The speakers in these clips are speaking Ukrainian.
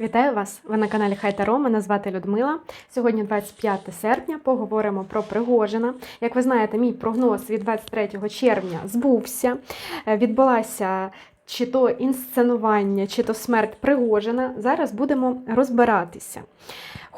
Вітаю вас! Ви на каналі Хай Таро. Мене звати Людмила. Сьогодні 25 серпня. Поговоримо про Пригожина. Як ви знаєте, мій прогноз від 23 червня збувся. Е, Відбулася чи то інсценування, чи то смерть Пригожина. Зараз будемо розбиратися.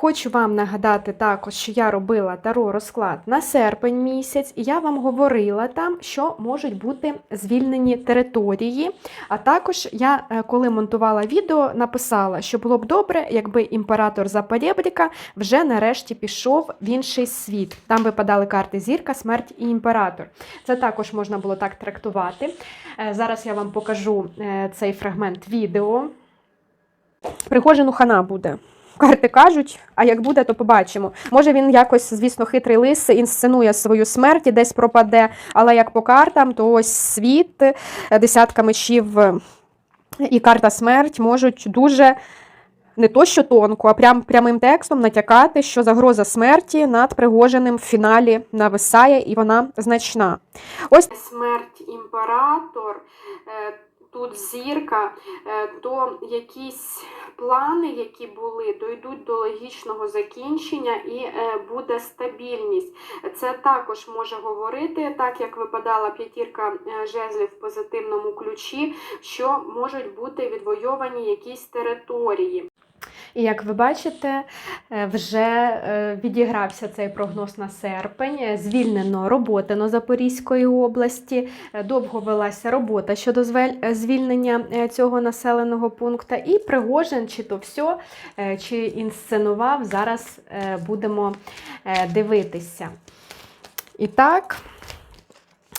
Хочу вам нагадати також, що я робила таро розклад на серпень місяць, і я вам говорила там, що можуть бути звільнені території. А також я, е, коли монтувала відео, написала, що було б добре, якби імператор Запорєбріка вже нарешті пішов в інший світ. Там випадали карти Зірка, Смерть і імператор. Це також можна було так трактувати. Е, Зараз я вам покажу е, цей фрагмент відео. Пригожину хана буде. Карти кажуть, а як буде, то побачимо. Може він якось, звісно, хитрий лис інсценує свою смерть і десь пропаде, але як по картам, то ось світ, е, десятка мечів е, і карта смерть можуть дуже не то що тонко, а прям прямим текстом натякати, що загроза смерті над Пригожиним в фіналі нависає і вона значна. Ось смерть імператор. Тут зірка, е, то якісь плани, які були, дойдуть до логічного закінчення і е, буде стабільність. Це також може говорити, так як випадала п'ятірка е, жезлів в позитивному ключі, що можуть бути відвойовані якісь території. І як ви бачите, е, вже е, відігрався цей прогноз на серпень. Звільнено Роботино Запорізької області. Е, Довго велася робота щодо звільнення цього населеного пункту. І Пригожин, чи то все, чи інсценував, зараз будемо дивитися. І так,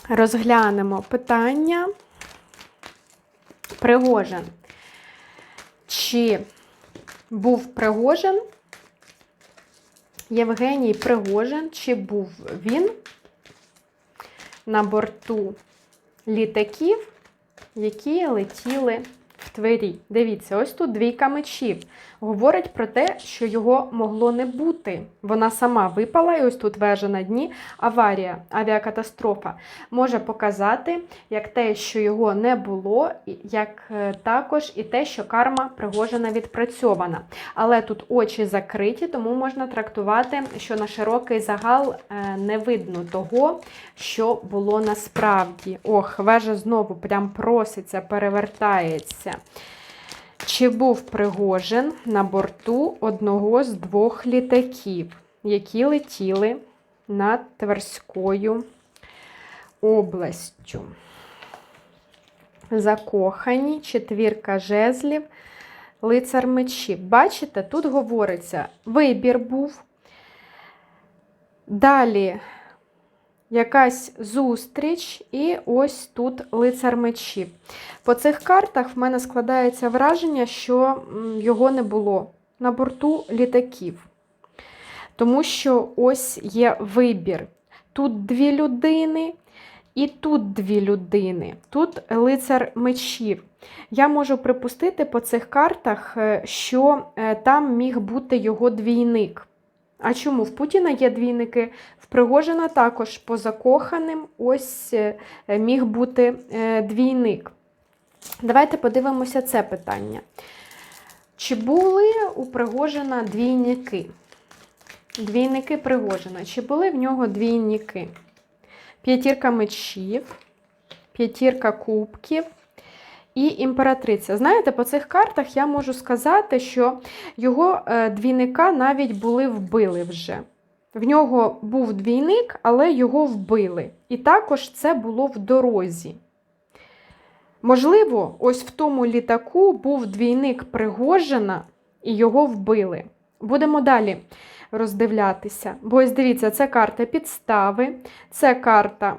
розглянемо питання. Пригожин. Чи був Пригожин, Євгеній Пригожин, чи був він на борту літаків, які летіли в Твері? Дивіться, ось тут двійка мечів. Говорить про те, що його могло не бути. Вона сама випала, і ось тут вежа на дні. Аварія, авіакатастрофа може показати як те, що його не було, як е, також і те, що карма Пригожина відпрацьована. Але тут очі закриті, тому можна трактувати, що на широкий загал е, не видно того, що було насправді. Ох, вежа знову прям проситься, перевертається. Чи був Пригожин на борту одного з двох літаків, які летіли над Тверською областю? Закохані, четвірка жезлів, лицар мечів. Бачите, тут говориться, вибір був. Далі якась зустріч, і ось тут лицар мечів. По цих картах в мене складається враження, що його не було на борту літаків. Тому що ось є вибір. Тут дві людини, і тут дві людини. Тут лицар мечів. Я можу припустити по цих картах, е, що е, там міг бути його двійник. А чому? В Путіна є двійники, в Пригожина також по закоханим ось е, міг бути е, двійник. Давайте подивимося це питання. Чи були у Пригожина двійники? Двійники Пригожина. Чи були в нього двійники? П'ятірка мечів, п'ятірка кубків і імператриця. Знаєте, по цих картах я можу сказати, що його е, двійника навіть були вбили вже. В нього був двійник, але його вбили. І також це було в дорозі. Можливо, ось в тому літаку був двійник Пригожина і його вбили. Будемо далі роздивлятися. Бо ось дивіться, це карта підстави, це карта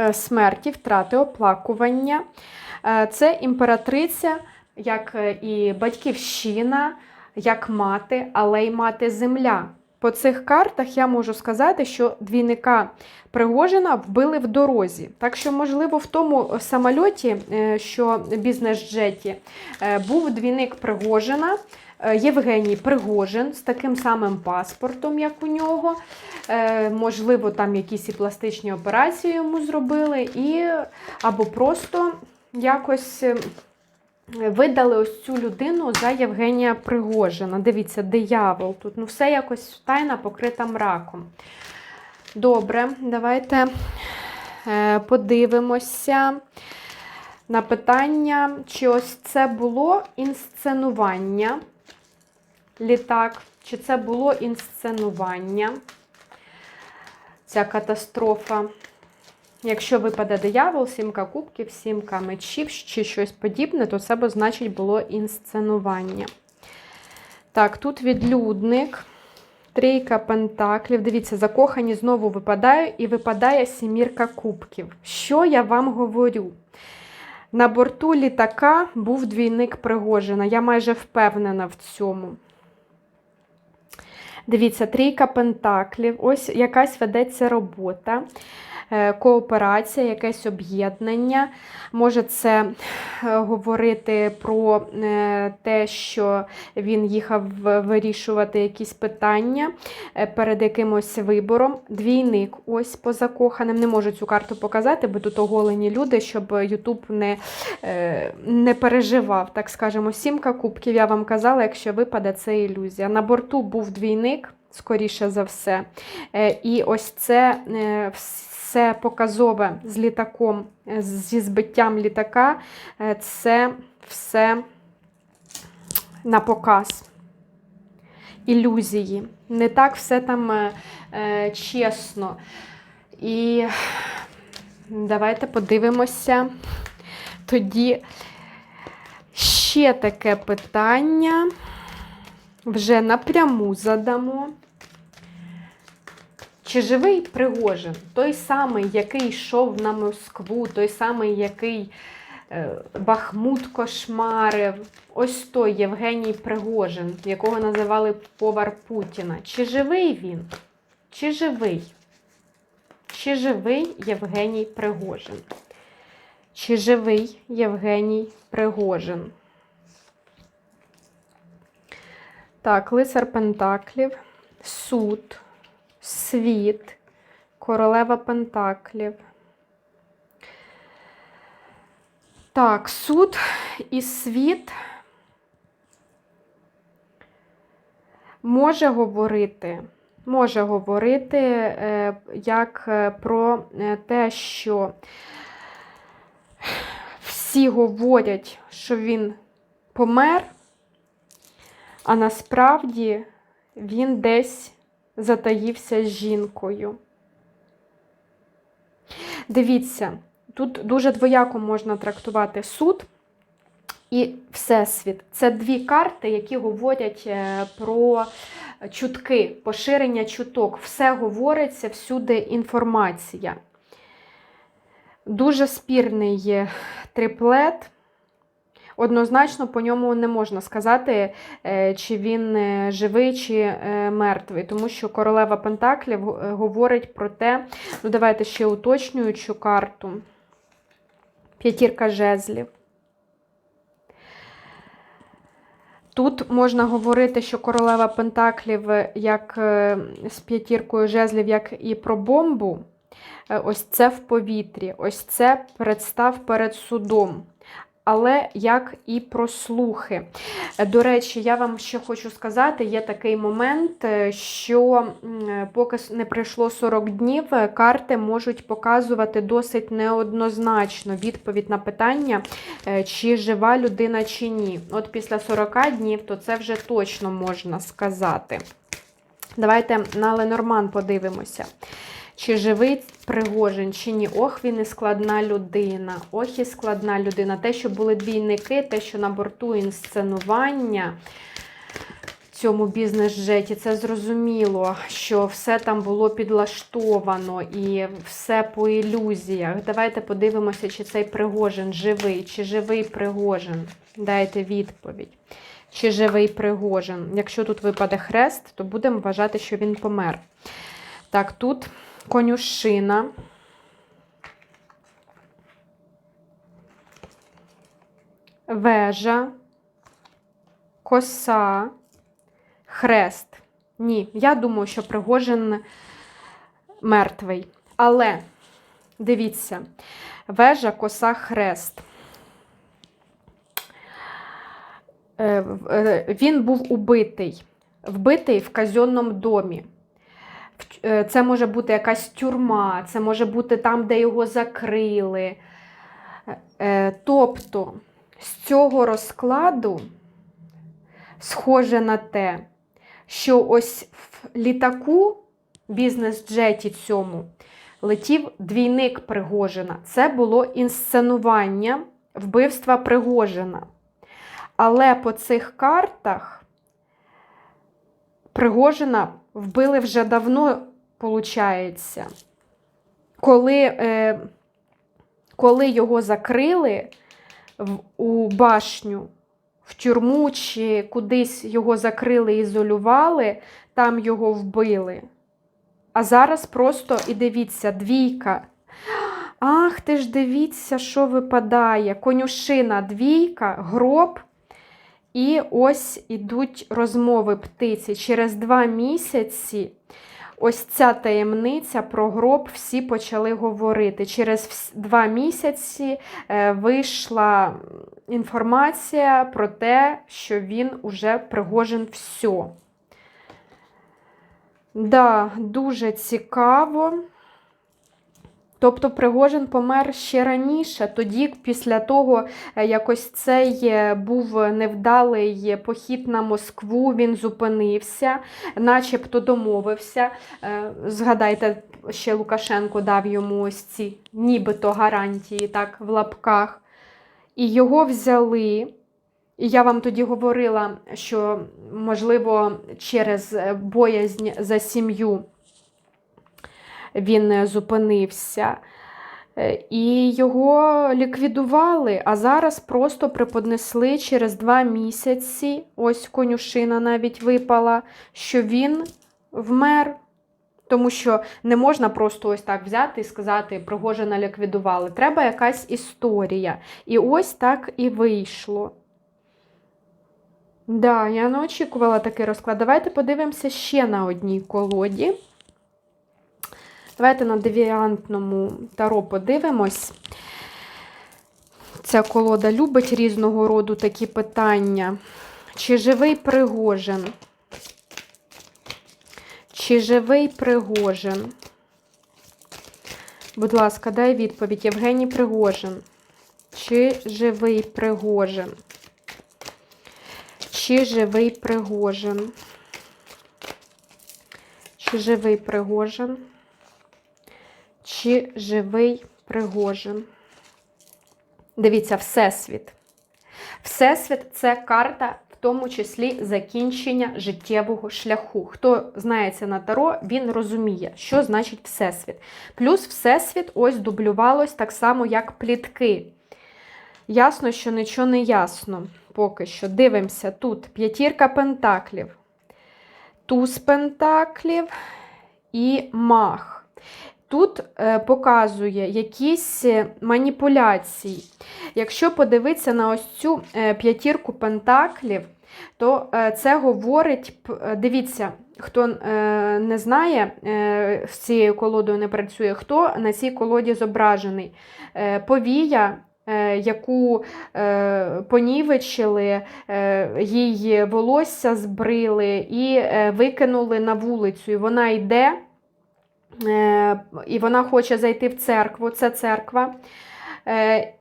е, смерті, втрати, оплакування. Е, Це імператриця, як е, і батьківщина, як мати, але й мати земля. По цих картах я можу сказати, що двійника Пригожина вбили в дорозі. Так що, можливо, в тому самольоті, е, що бізнес-джеті, був двійник Пригожина, Євгеній Пригожин з таким самим паспортом, як у нього. Можливо, там якісь і пластичні операції йому зробили, і або просто якось. е, видали ось цю людину за Євгенія Пригожина. Дивіться, диявол тут. Ну, все якось тайна покрита мраком. Добре, давайте е, подивимося на питання, чи ось це було інсценування літак, чи це було інсценування, ця катастрофа. Якщо випаде диявол, сімка кубків, сімка мечів чи щось подібне, то це б значить було інсценування. Так, тут відлюдник, трійка пентаклів. Дивіться, закохані знову випадає, і випадає сімірка кубків. Що я вам говорю? На борту літака був двійник Пригожина. Я майже впевнена в цьому. Дивіться, трійка пентаклів. Ось якась ведеться робота, кооперація, якесь об'єднання. Може, це е, говорити про е, те, що він їхав вирішувати якісь питання е, перед якимось вибором. Двійник, ось по закоханим. Не можу цю карту показати, бо тут оголені люди, щоб Ютуб не, е, не переживав, так скажемо. Сімка кубків, я вам казала, якщо випаде, це ілюзія. На борту був двійник, скоріше за все. Е, І ось це е, все показове з літаком, е, зі збиттям літака, е, це все на показ. Ілюзії. Не так все там е, е, чесно. І давайте подивимося тоді ще таке питання. Вже напряму задамо. Чи живий Пригожин? Той самий, який йшов на Москву, той самий, який е, Бахмут кошмарив. Ось той Євгеній Пригожин, якого називали повар Путіна. Чи живий він? Чи живий? Чи живий Євгеній Пригожин? Чи живий Євгеній Пригожин? Так, лицар Пентаклів, суд, світ, королева Пентаклів. Так, суд і світ може говорити, може говорити е, як е, про е, те, що всі говорять, що він помер, а насправді він десь затаївся з жінкою. Дивіться, тут дуже двояко можна трактувати суд і Всесвіт. Це дві карти, які говорять е, про чутки, поширення чуток. Все говориться, всюди інформація. Дуже спірний триплет. Однозначно по ньому не можна сказати, е, чи він е, живий, чи е, мертвий, тому що королева Пентаклів говорить про те, ну давайте ще уточнюючу карту. П'ятірка жезлів. Тут можна говорити, що королева Пентаклів як з п'ятіркою жезлів, як і про бомбу. Ось це в повітрі, ось це представ перед судом. Але як і про слухи. До речі, я вам ще хочу сказати: є такий момент, е, що е, поки не пройшло 40 днів, е, карти можуть показувати досить неоднозначно відповідь на питання, чи жива людина, чи ні. От після 40 днів, то це вже точно можна сказати. Давайте на Ленорман подивимося. Чи живий Пригожин, чи ні. Ох, він і складна людина. Ох, і складна людина. Те, що були двійники, те, що на борту інсценування цьому бізнес-джеті, це зрозуміло, що все там було підлаштовано і все по ілюзіях. Давайте подивимося, чи цей Пригожин живий, чи живий Пригожин. Дайте відповідь. Чи живий Пригожин. Якщо тут випаде хрест, то будемо вважати, що він помер. Так, тут конюшина. Вежа, коса, хрест. Ні, я думаю, що Пригожин мертвий. Але дивіться, вежа, коса, хрест. Е, е, Він був убитий, вбитий в казенному домі. Е, Це може бути якась тюрма, це може бути там, де його закрили. Е, Тобто з цього розкладу схоже на те, що ось в літаку, бізнес-джеті цьому, летів двійник Пригожина. Це було інсценування вбивства Пригожина. Але по цих картах Пригожина вбили вже давно, виходить. Коли, е, коли його закрили в, у башню, в тюрму чи кудись його закрили, ізолювали, там його вбили. А зараз просто і дивіться, двійка. Ах, ти ж дивіться, що випадає. Конюшина, двійка, гроб. І ось ідуть розмови птиці. Через два місяці ось ця таємниця про гроб всі почали говорити. Через два місяці е, вийшла інформація про те, що він уже пригожен все. Да, дуже цікаво. Тобто Пригожин помер ще раніше, тоді, після того, е, якось цей е, був невдалий похід на Москву, він зупинився, начебто домовився. Е, Згадайте, ще Лукашенко дав йому ось ці нібито гарантії, так, в лапках. І його взяли. І я вам тоді говорила, що, можливо, через боязнь за сім'ю він е, зупинився. Е, І його ліквідували, а зараз просто преподнесли через два місяці, ось конюшина навіть випала, що він вмер. Тому що не можна просто ось так взяти і сказати, Пригожина ліквідували. Треба якась історія. І ось так і вийшло. Да, я не очікувала такий розклад. Давайте подивимося ще на одній колоді. Давайте на девіантному таро подивимось. Ця колода любить різного роду такі питання. Чи живий Пригожин? Чи живий Пригожин? Будь ласка, дай відповідь. Євгеній Пригожин. Чи живий Пригожин? Чи живий Пригожин? Чи живий Пригожин? Чи живий Пригожин? Дивіться, Всесвіт. Всесвіт це карта, в тому числі закінчення життєвого шляху. Хто знається на таро, він розуміє, що значить Всесвіт. Плюс Всесвіт ось дублювалось так само, як плітки. Ясно, що нічого не ясно поки що. Дивимося, тут п'ятірка пентаклів, туз пентаклів і мах. Тут е, показує якісь е, маніпуляції. Якщо подивитися на ось цю е, п'ятірку пентаклів, то це говорить, дивіться, хто не знає, з цією колодою не працює, хто на цій колоді зображений. Повія, яку понівечили, їй волосся збрили і викинули на вулицю. І вона йде. Е, і вона хоче зайти в церкву, це церква. Е,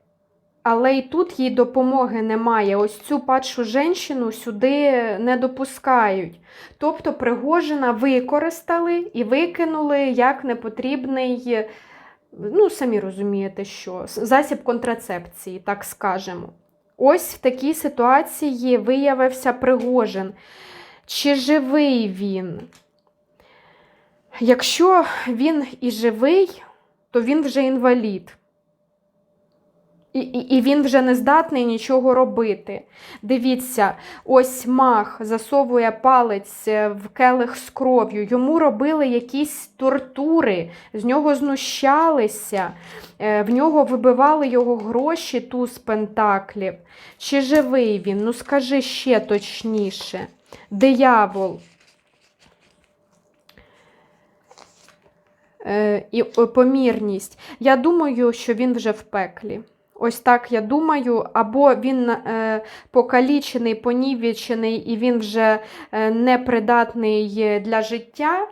Але і тут їй допомоги немає. Ось цю падшу жінку сюди не допускають. Тобто Пригожина використали і викинули як непотрібний, ну, самі розумієте, що, засіб контрацепції, так скажемо. Ось в такій ситуації виявився Пригожин. Чи живий він? Якщо він і живий, то він вже інвалід. І, і, і він вже не здатний нічого робити. Дивіться, ось мах засовує палець е, в келих з кров'ю. Йому робили якісь тортури, з нього знущалися, е, в нього вибивали його гроші ту з пентаклів. Чи живий він? Ну скажи ще точніше. Диявол. І е, помірність. Я думаю, що він вже в пеклі. Ось так я думаю, або він е, покалічений, понівечений і він вже е, непридатний для життя,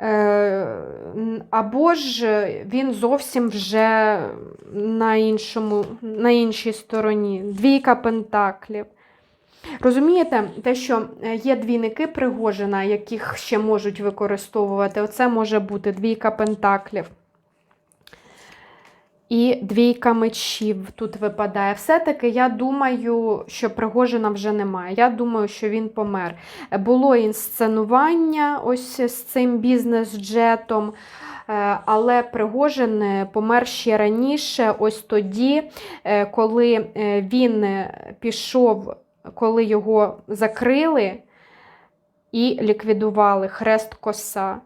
е, або ж він зовсім вже на, іншому, на іншій стороні. Двійка пентаклів. Розумієте, те, що е, є двійники Пригожина, яких ще можуть використовувати. Оце може бути двійка пентаклів. І двійка мечів тут випадає. Все-таки я думаю, що Пригожина вже немає. Я думаю, що він помер. Було інсценування ось з цим бізнес-джетом. е, Але Пригожин е, помер ще раніше, ось тоді, коли він пішов, коли його закрили і ліквідували хрест коса.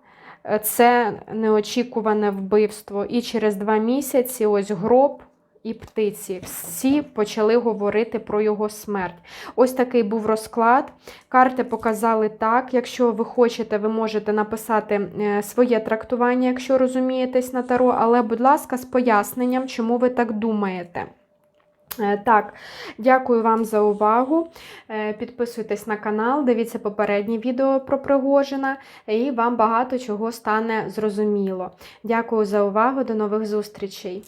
Це неочікуване вбивство. І через два місяці ось гроб і птиці. Всі почали говорити про його смерть. Ось такий був розклад. Карти показали так. Якщо ви хочете, ви можете написати е, своє трактування, якщо розумієтесь на таро, але, будь ласка, з поясненням, чому ви так думаєте. Е, Так, дякую вам за увагу. Е, Підписуйтесь на канал, дивіться попередні відео про Пригожина, і вам багато чого стане зрозуміло. Дякую за увагу, до нових зустрічей!